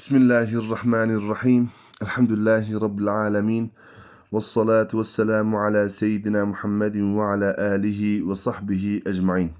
Bismillahirrahmanirrahim. Elhamdülillahi Rabbil alemin. Ve salatu ve selamu ala seyyidina Muhammedin ve ala alihi ve sahbihi ecmain.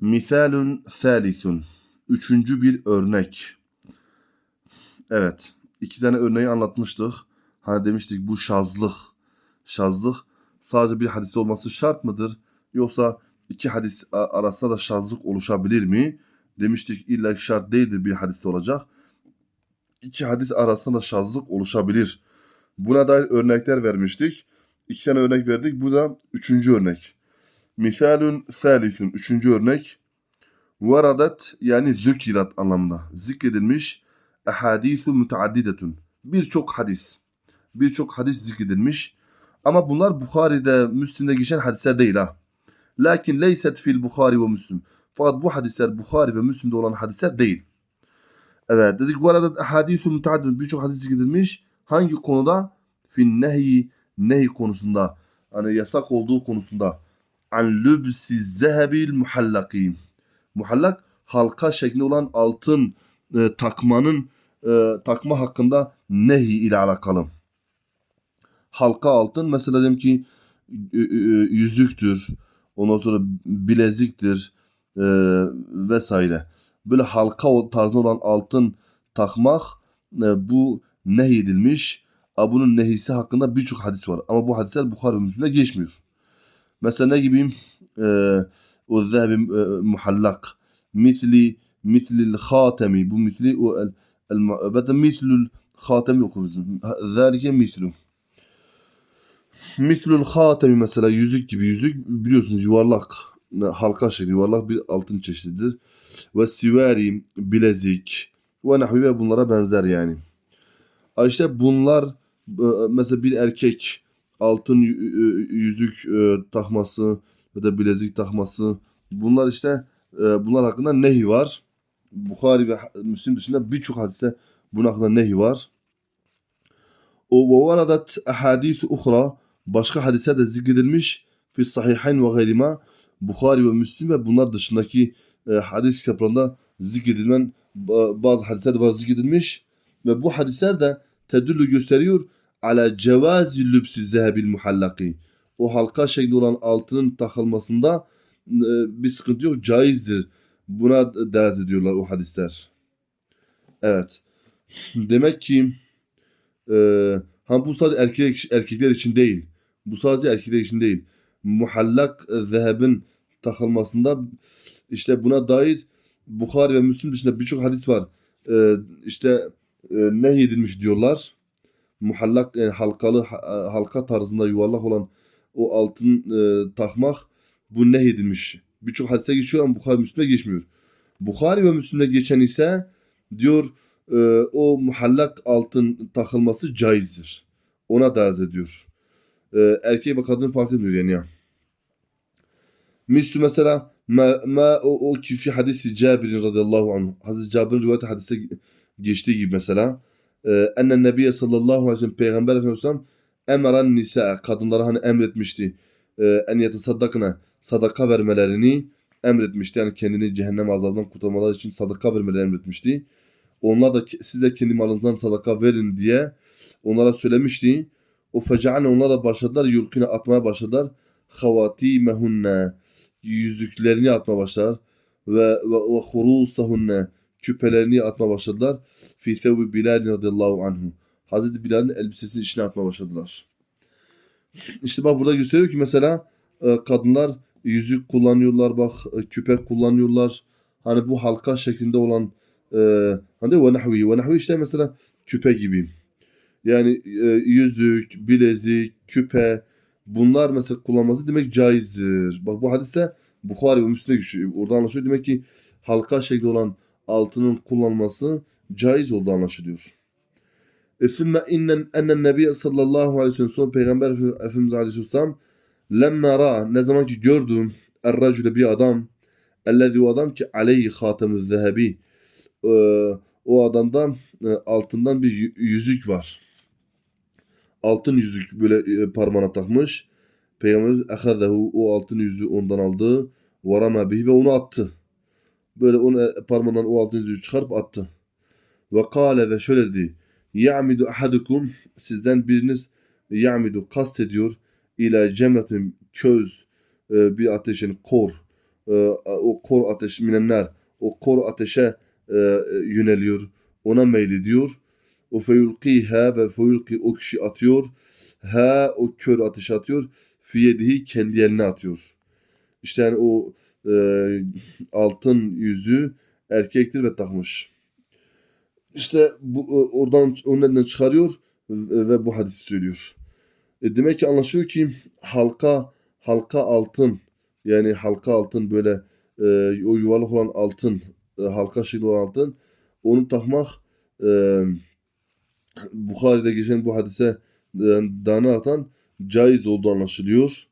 Mithalun thalithun. Üçüncü bir örnek. Evet. iki tane örneği anlatmıştık. Hani demiştik bu şazlık. Şazlık sadece bir hadis olması şart mıdır? Yoksa iki hadis arasında da şazlık oluşabilir mi? Demiştik illa şart değildir bir hadis olacak. İki hadis arasında da şazlık oluşabilir. Buna dair örnekler vermiştik. İki tane örnek verdik. Bu da üçüncü örnek. Misalun thalithun. Üçüncü örnek. Varadat yani zükirat anlamında. Zikredilmiş. Ehadithu müteaddidetun. Birçok hadis. Birçok hadis zikredilmiş. Ama bunlar Bukhari'de, Müslim'de geçen hadisler değil ha. Lakin leyset fil Bukhari ve Müslim. Fakat bu hadisler Bukhari ve Müslim'de olan hadisler değil. Evet dedik bu arada hadis-ü müteaddid birçok hadis zikredilmiş. Hangi konuda? Fin nehi nehi konusunda. Hani yasak olduğu konusunda. An lübsi zehebil muhallaki. Muhallak halka şeklinde olan altın e, takmanın e, takma hakkında nehi ile alakalı. Halka altın mesela diyelim ki e, e, yüzüktür. Ondan sonra bileziktir e, vesaire böyle halka tarzı olan altın takmak e, bu nehyedilmiş. A, Bunun nehisi hakkında birçok hadis var. Ama bu hadisler Bukhara ve Müslim'de geçmiyor. Mesela ne gibi? E, o zehebi e, muhallak. Misli mislil hatemi. Bu misli o el, el, el mislul hatemi okuruz. Zalike mislu. Mislul hatemi mesela yüzük gibi yüzük biliyorsunuz yuvarlak halka şekli yuvarlak bir altın çeşididir ve sivari bilezik ve nahvi ve bunlara benzer yani. İşte bunlar e, mesela bir erkek altın e, yüzük e, takması ya da bilezik takması bunlar işte bunlar hakkında nehi var. Bukhari ve Müslim dışında birçok hadiste bunun hakkında nehi var. O ve varadat ahadith uhra başka hadisler de zikredilmiş fi sahihayn ve gayrima Bukhari ve Müslim ve bunlar dışındaki e, hadis kitaplarında zikredilen ba- bazı hadisler var zikredilmiş ve bu hadisler de tedüllü gösteriyor ala cevazi lübsi zehebil muhallaki. O halka şeklinde olan altının takılmasında e, bir sıkıntı yok. Caizdir. Buna delalet ediyorlar o hadisler. Evet. Demek ki e, ha bu sadece erkek, erkekler için değil. Bu sadece erkekler için değil. Muhallak e, takılmasında işte buna dair Bukhari ve Müslim dışında birçok hadis var. Ee, işte e, nehyedilmiş diyorlar. Muhallak yani halkalı ha- halka tarzında yuvarlak olan o altın e, takmak bu nehyedilmiş. Birçok hadise geçiyor ama Bukhari Müslim'de geçmiyor. Bukhari ve Müslim'de geçen ise diyor e, o muhallak altın takılması caizdir. Ona dert ediyor. E, erkeğe ve kadın fark etmiyor yani Mislu mesela ma, ma o, o ki fi hadisi Cabir radıyallahu anh. Hazreti Cabir'in rivayeti hadiste geçtiği gibi mesela. E, Ennen Nebiye sallallahu aleyhi ve sellem Peygamber Efendimiz emeren nisa kadınlara hani emretmişti. E, en yetesaddakına sadaka vermelerini emretmişti. Yani kendini cehennem azabından kurtarmaları için sadaka vermelerini emretmişti. Onlar da siz de kendi malınızdan sadaka verin diye onlara söylemişti. O feca'ane onlar da başladılar yulkine atmaya başladılar. Havatimehunne yüzüklerini atmaya başlar ve ve, ve hurusahunne küpelerini atmaya başladılar. Fi thevbi Bilal radıyallahu anhu. Hazreti Bilal'in elbisesinin içine atmaya başladılar. İşte bak burada gösteriyor ki mesela e, kadınlar yüzük kullanıyorlar bak e, küpe kullanıyorlar. Hani bu halka şeklinde olan e, hani ve nahvi ve nahvi işte mesela küpe gibi. Yani e, yüzük, bilezik, küpe bunlar mesela kullanması demek caizdir. Bak bu hadise Bukhari ve Müslim'de geçiyor. Orada anlaşılıyor. Demek ki halka şeklinde olan altının kullanılması caiz olduğu anlaşılıyor. E sümme innen ennen nebiye sallallahu aleyhi ve sellem sonra Peygamber Efendimiz aleyhisselam lemma ra ne zaman ki gördüm er bir adam ellezi o adam ki aleyhi hatemü zehebi Ee, o adamda e, altından bir yü- yüzük var. Altın yüzük böyle e, parmağına takmış. Peygamberimiz ehazehu o altın yüzüğü ondan aldı. Varama bihi ve onu attı. Böyle onu e, parmağından o altın yüzüğü çıkarıp attı. Ve kâle ve şöyle dedi. Ya'midu ahadukum sizden biriniz ya'midu kastediyor ila cemretin köz e, bir ateşin kor e, o kor ateş minenler o kor ateşe e, yöneliyor ona meylediyor o feyulkiha ve feyulki o kişi atıyor. Ha o kör ateş atıyor. Fiyedihi kendi eline atıyor. İşte yani o e, altın yüzü erkektir ve takmış. İşte bu e, oradan onun çıkarıyor ve, bu hadisi söylüyor. E demek ki anlaşıyor ki halka halka altın yani halka altın böyle e, o yuvarlak olan altın e, halka şekli olan altın onu takmak e, Bukhari'de geçen bu hadise dana atan caiz olduğu anlaşılıyor.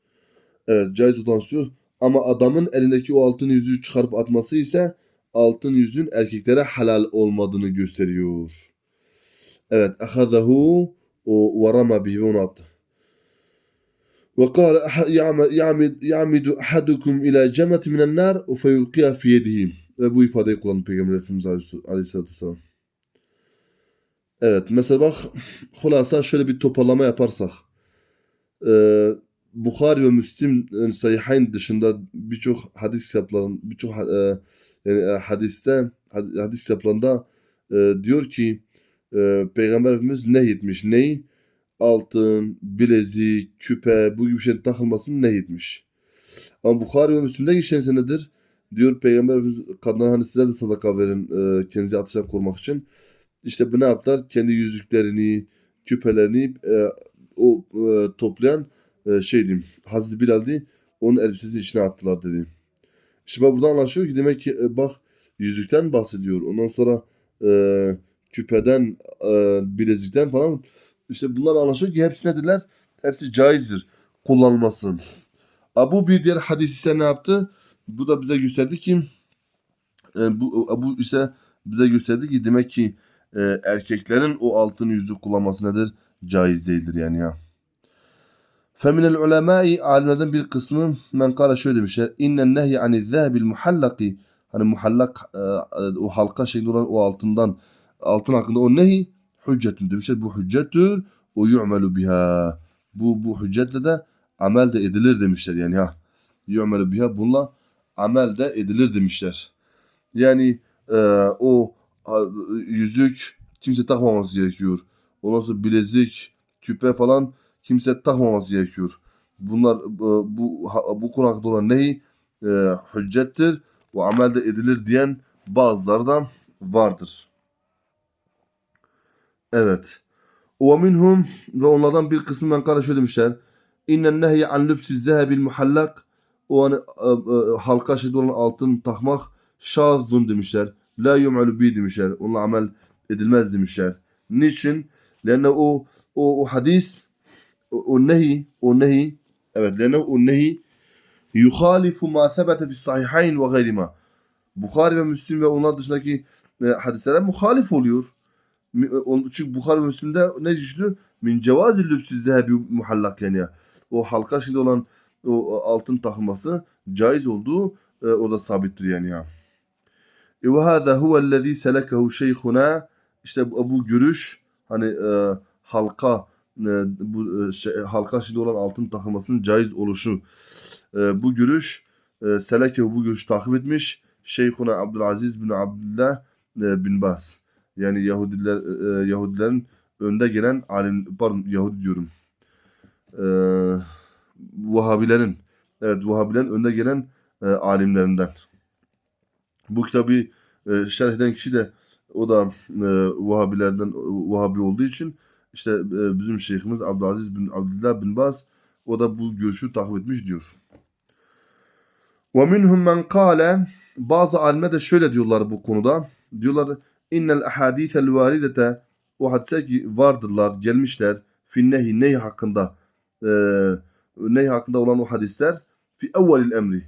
Evet caiz olduğu anlaşılıyor. Ama adamın elindeki o altın yüzüğü çıkarıp atması ise altın yüzün erkeklere halal olmadığını gösteriyor. Evet. Ahazahu o varama bihi onu attı. Ve kâle ya'midu ahadukum ila cemreti minen nar ve feyulkiya. Ve bu ifadeyi kullandı Peygamber Efendimiz Aleyhisselatü Vesselam. Evet. Mesela bak hulasa şöyle bir toparlama yaparsak. Ee, Bukhari ve Müslim yani Sahihayn dışında birçok hadis kitapların birçok e, yani e, hadiste had- hadis kitaplarında e, diyor ki e, Peygamber Efendimiz nehyetmiş. Ney? Altın, bilezik, küpe bu gibi şeyin takılmasını nehyetmiş. Ama Bukhari ve Müslim'de geçen senedir diyor Peygamber Efendimiz kadınlara hani size de sadaka verin e, kendinizi ateşten korumak için. İşte bu ne yaptılar? Kendi yüzüklerini, küpelerini e, o e, toplayan e, şey diyeyim Hazreti Bilal'di onun elbisesi içine attılar dedi. Bak buradan anlaşılıyor ki demek ki e, bak yüzükten bahsediyor. Ondan sonra e, küpeden, e, bilezikten falan. İşte bunlar anlaşılıyor ki hepsi nedirler? Hepsi caizdir kullanılması. Abu bir diğer hadis ise ne yaptı? Bu da bize gösterdi ki e, bu, bu ise bize gösterdi ki demek ki e, erkeklerin o altın yüzük kullanması nedir? Caiz değildir yani ya. Feminel ulemai alimlerden bir kısmı men kala şöyle demişler. İnnen nehyi ani zehebil muhallaki hani muhallak e, o halka şeklinde olan o altından altın hakkında o nehi hüccetün demişler. Bu hüccettir o yu'melu biha. Bu bu hüccetle de amel de edilir demişler yani ha. Yu'melu biha bununla amel de edilir demişler. Yani e, o yüzük kimse takmaması gerekiyor. Ondan sonra bilezik, küpe falan kimse takmaması gerekiyor. Bunlar e, bu bu konu hakkında olan neyi e, hüccettir ve amelde edilir diyen bazıları da vardır. Evet. Ve minhum ve onlardan bir kısmı men kâle şöyle demişler. İnnen nehye an lübsi zehebil muhallak o hani e, e, halka şekli olan altın takmak şazzun demişler. La yum'alu bi demişler. Onunla amel edilmez demişler. Niçin? Lenne o o, o hadis o, o nehi o nehi evet lenne o nehi yuhalifu ma sebete fi sahihayn ve gayrima. Bukhari ve Müslim ve onlar dışındaki e, hadislere muhalif oluyor. E, Çünkü Bukhari ve Müslim'de ne düştü? Min cevazil lübsi zehebi muhallak yani. O halka şimdi olan o altın takılması caiz olduğu e, o da sabittir yani ya. E ve hâzâ huvellezî selekehu işte bu, bu görüş hani e, halka e, bu e, şey, halka şimdi olan altın takılmasının caiz oluşu e, bu görüş e, selekehu bu görüşü takip etmiş Şeyhuna Abdülaziz bin Abdullah e, bin Bas yani Yahudiler e, Yahudilerin önde gelen alim pardon Yahudi diyorum. E, Vahabilerin evet Vahabilerin önde gelen e, alimlerinden. Bu kitabı e, şerh eden kişi de o da e, Vahabilerden Vahabi olduğu için işte e, bizim şeyhimiz Abdülaziz bin Abdullah bin Baz o da bu görüşü takip etmiş diyor. Ve minhum men bazı alimler de şöyle diyorlar bu konuda. Diyorlar innel ahadithel varidete o hadise ki vardırlar gelmişler fi nehi nehi hakkında e, nehi hakkında olan o hadisler fi evvelil emri.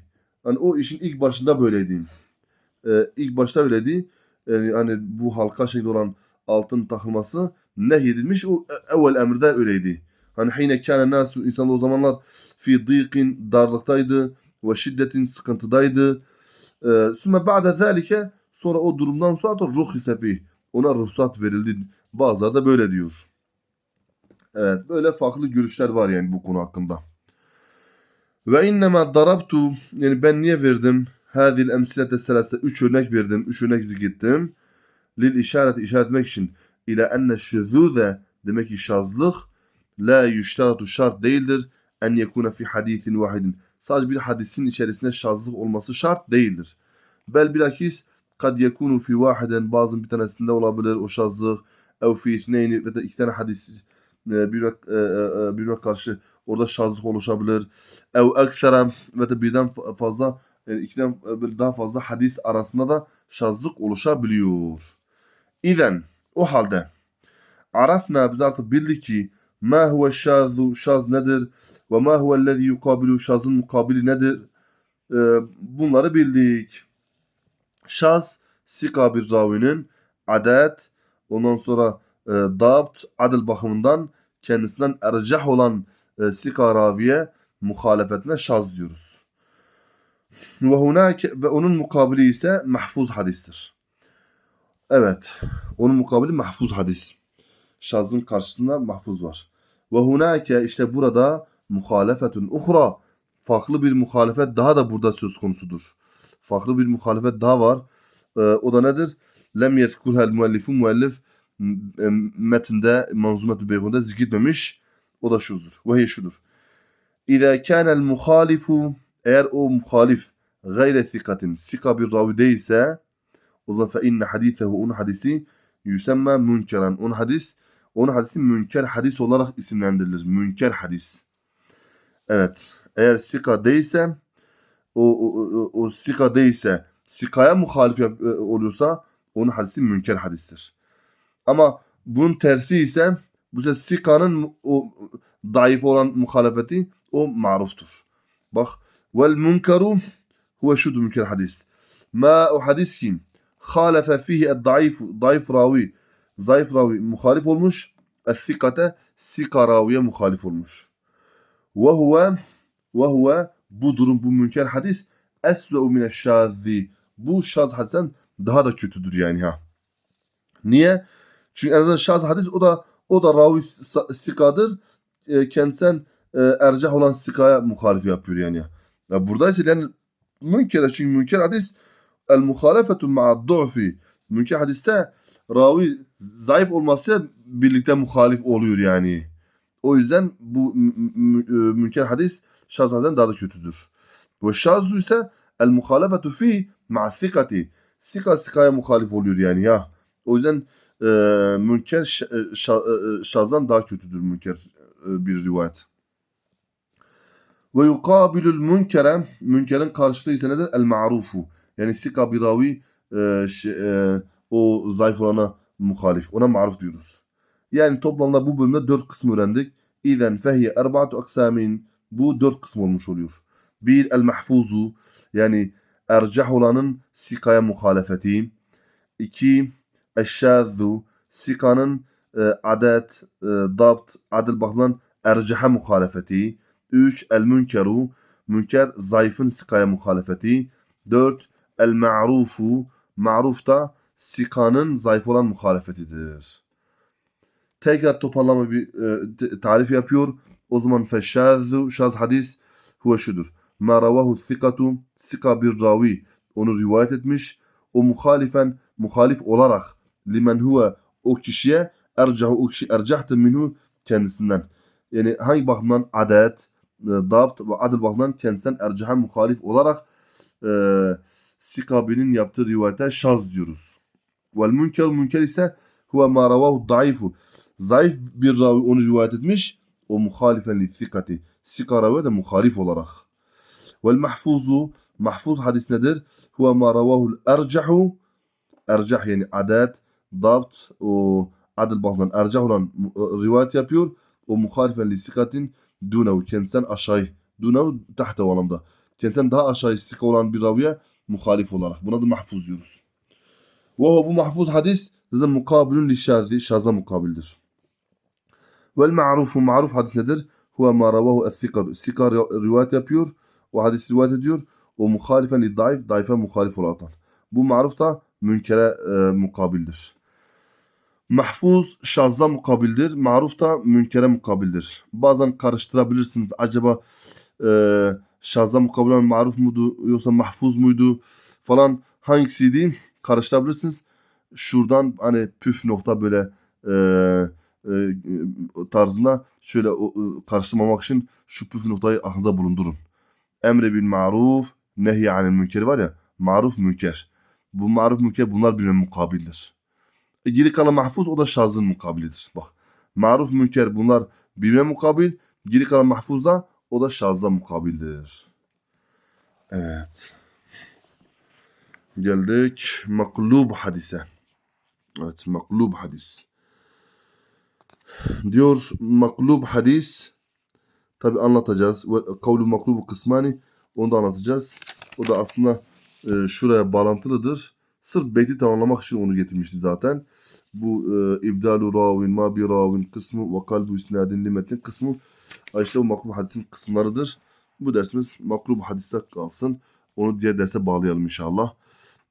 Yani o işin ilk başında böyleydi. E, ilk başta öyleydi. Yani hani bu halka şekli olan altın takılması nehyedilmiş. O e- evvel emirde öyleydi. Hani hine kâne nasu insanlar o zamanlar fi dıйqin darlıktaydı ve şiddetin sıkıntıdaydı. Ee, Sümme ba'de zâlike sonra o durumdan sonra da ruhise fih. ona ruhsat verildi. Bazıları da böyle diyor. Evet böyle farklı görüşler var yani bu konu hakkında. Ve innema darabtu yani ben niye verdim? Hadil emsilete selase 3 örnek verdim. 3 örnek zikrettim. Lil işaret işaret etmek için ila enne şüzûze demek ki şazlık la yüşteratu şart değildir en yekune fi hadisin vahidin. Sadece bir hadisin içerisinde şazlık olması şart değildir. Bel bilakis kad yekunu fi vahiden bazı bir tanesinde olabilir o şazlık ev fi ithneyni ve de iki tane hadis e, bir, e, e, bir karşı orada şazlık oluşabilir. Ev eksera ve de birden fa- fazla yani ikiden e, bir daha fazla hadis arasında da şazlık oluşabiliyor. İzen o halde arafna biz artık bildik ki ma huve şazu şaz nedir ve ma huvellezî yukabilu şazın mukabili nedir? Ee, bunları bildik. Şaz sika bir ravinin adet ondan sonra e, dabt adil bakımından kendisinden ercah olan e, sika raviye muhalefetine şaz diyoruz. Ve hunake ve onun mukabili ise mahfuz hadistir. Evet. Onun mukabili mahfuz hadis. Şazın karşısında mahfuz var. Ve hunake işte burada muhalefetun uhra. Farklı bir muhalefet daha da burada söz konusudur. Farklı bir muhalefet daha var. Ee, o da nedir? Lem yetkulhel müellifu müellif metinde manzumetü beyhunde zikretmemiş. O da şudur. Ve şudur. İza kânel muhalifu eğer o muhalif gayre sikatin sika bir ravi değilse o zaman fe inne hadisehu onun hadisi yüsemme münkeren. Onun hadis onun hadisi münker hadis olarak isimlendirilir. Münker hadis. Evet. Eğer sika değilse o, o, o, o sika değilse sikaya muhalif e, oluyorsa onun hadisi münker hadistir. Ama bunun tersi ise bu sefer sikanın o zayıf olan muhalefeti o maruftur. Bak vel münkeru huve şudur münker hadis. Ma o hadis ki halefe fihi el-zayıf zayıf ravi zayıf ravi muhalif olmuş. El-sikate sika raviye muhalif olmuş. Ve huve ve bu durum bu münker hadis esve'u mine şazzi. Bu şaz hadisen daha da kötüdür yani ha. Niye? Çünkü en azından şaz hadis o da o da ravi sikadır. E, kendisinden e, ercah olan sikaya muhalif yapıyor yani. Ya burada ise yani münker çünkü münker hadis el muhalefetu ma'a du'fi. Münker hadiste ravi zayıf olması birlikte muhalif oluyor yani. O yüzden bu mü- mü- mü- münker hadis şaz hadisten daha da kötüdür. Ve şazu ise el muhalefetu fi ma'a sikati. Sika sikaya muhalif oluyor yani ya. O yüzden e, münker ş- e, e, şazdan daha kötüdür münker e, bir rivayet. Ve yukabilul münkere münkerin karşılığı ise nedir? El ma'rufu. Yani sika bir ravi e, ş- e, o zayıf olana muhalif. Ona maruf diyoruz. Yani toplamda bu bölümde dört kısmı öğrendik. İzen fehiye erba'atu aksamin. Bu dört kısım olmuş oluyor. Bir el mahfuzu yani ercah olanın sikaya muhalefeti. İki eşşâzu sikanın e, adet, e, dabt, adil bakımından ercaha muhalefeti. 3. El münkeru münker zayıfın sikaya muhalefeti. 4. El ma'rufu ma'ruf da sikanın zayıf olan muhalefetidir. Tekrar toparlama bir e, tarif yapıyor. O zaman feşşâzu şaz hadis huve şudur. Ma ravahu sikatu sika bir ravi onu rivayet etmiş. O muhalifen muhalif olarak limen huve o kişiye ercahu o kişi ercahtı minhu kendisinden. Yani hangi bakımdan adet, e, dabt ve adil bakımından kendisinden ercaha muhalif olarak e, Sikabi'nin yaptığı rivayete şaz diyoruz. Vel münker münker ise huve ma ravahu daifu. Zayıf bir ravi onu rivayet etmiş. O muhalifen li sikati. Sika ravi de muhalif olarak. Vel mahfuzu mahfuz hadis nedir? Huve ma ravahu ercahu ercah yani adet, dabt, o adil bakımdan ercah olan e, rivayet yapıyor. O muhalifen li sikatin dunev kendisinden aşağı. Dunev tahte o anlamda. Kendisinden daha aşağı sika olan bir raviye muhalif olarak. Buna da mahfuz diyoruz. Ve bu mahfuz hadis zaten mukabilün li şazi, şaza mukabildir. Vel ma'rufu ma'ruf hadis nedir? Huve ma ravahu es-sikar. Sikar rivayet yapıyor. O hadis rivayet ediyor. O muhalifen li daif, daife muhalif olarak. Bu maruf da münkere e, mukabildir. Mahfuz şazza mukabildir. Maruf da münkere mukabildir. Bazen karıştırabilirsiniz. Acaba e, şazza mukabil olan maruf muydu yoksa mahfuz muydu falan hangisiydi karıştırabilirsiniz. Şuradan hani püf nokta böyle e, e, tarzında şöyle o, e, karıştırmamak için şu püf noktayı aklınıza bulundurun. Emre bil maruf, nehy anil münker var ya, maruf münker. Bu maruf münker bunlar birbirine mukabildir. E, geri kalan mahfuz o da şazın mukabilidir. Bak maruf münker bunlar birbirine mukabil. Geri kalan mahfuz da o da şazza mukabildir. Evet. Geldik maklub hadise. Evet maklub hadis. Diyor maklub hadis. Tabi anlatacağız. Kavlu maklubu kısmani onu da anlatacağız. O da aslında e, şuraya bağlantılıdır. Sırf beyti tamamlamak için onu getirmişti zaten. Bu e, ibdalu ravin, ma bi ravin kısmı ve kalbu isnadin limetin kısmı işte o maklub hadisin kısımlarıdır. Bu dersimiz maklub hadiste kalsın. Onu diğer derse bağlayalım inşallah.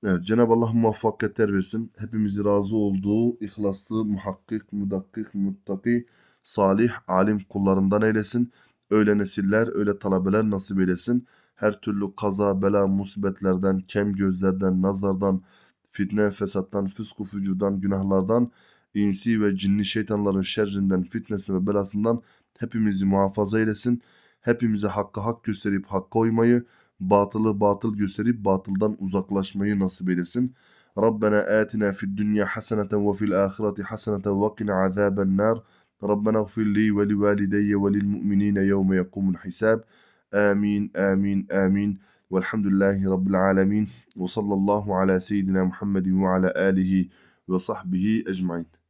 Evet, Cenab-ı Allah muvaffakiyetler versin. Hepimizi razı olduğu, ihlaslı, muhakkik, mudakkik, muttaki, salih, alim kullarından eylesin. Öyle nesiller, öyle talebeler nasip eylesin. Her türlü kaza, bela, musibetlerden, kem gözlerden, nazardan, fitne, fesattan, fısku, fücurdan, günahlardan, insi ve cinni şeytanların şerrinden, fitnesi ve belasından hepimizi muhafaza eylesin. Hepimize hakkı hak gösterip hakka uymayı, batılı batıl gösterip batıldan uzaklaşmayı nasip eylesin. Rabbena atina fid dünya haseneten ve fil ahireti haseneten ve qina azaben nar. ربنا اغفر لي ولوالدي وللمؤمنين يوم يقوم الحساب آمين آمين آمين والحمد لله رب العالمين وصلى الله على سيدنا محمد وعلى آله وصحبه أجمعين.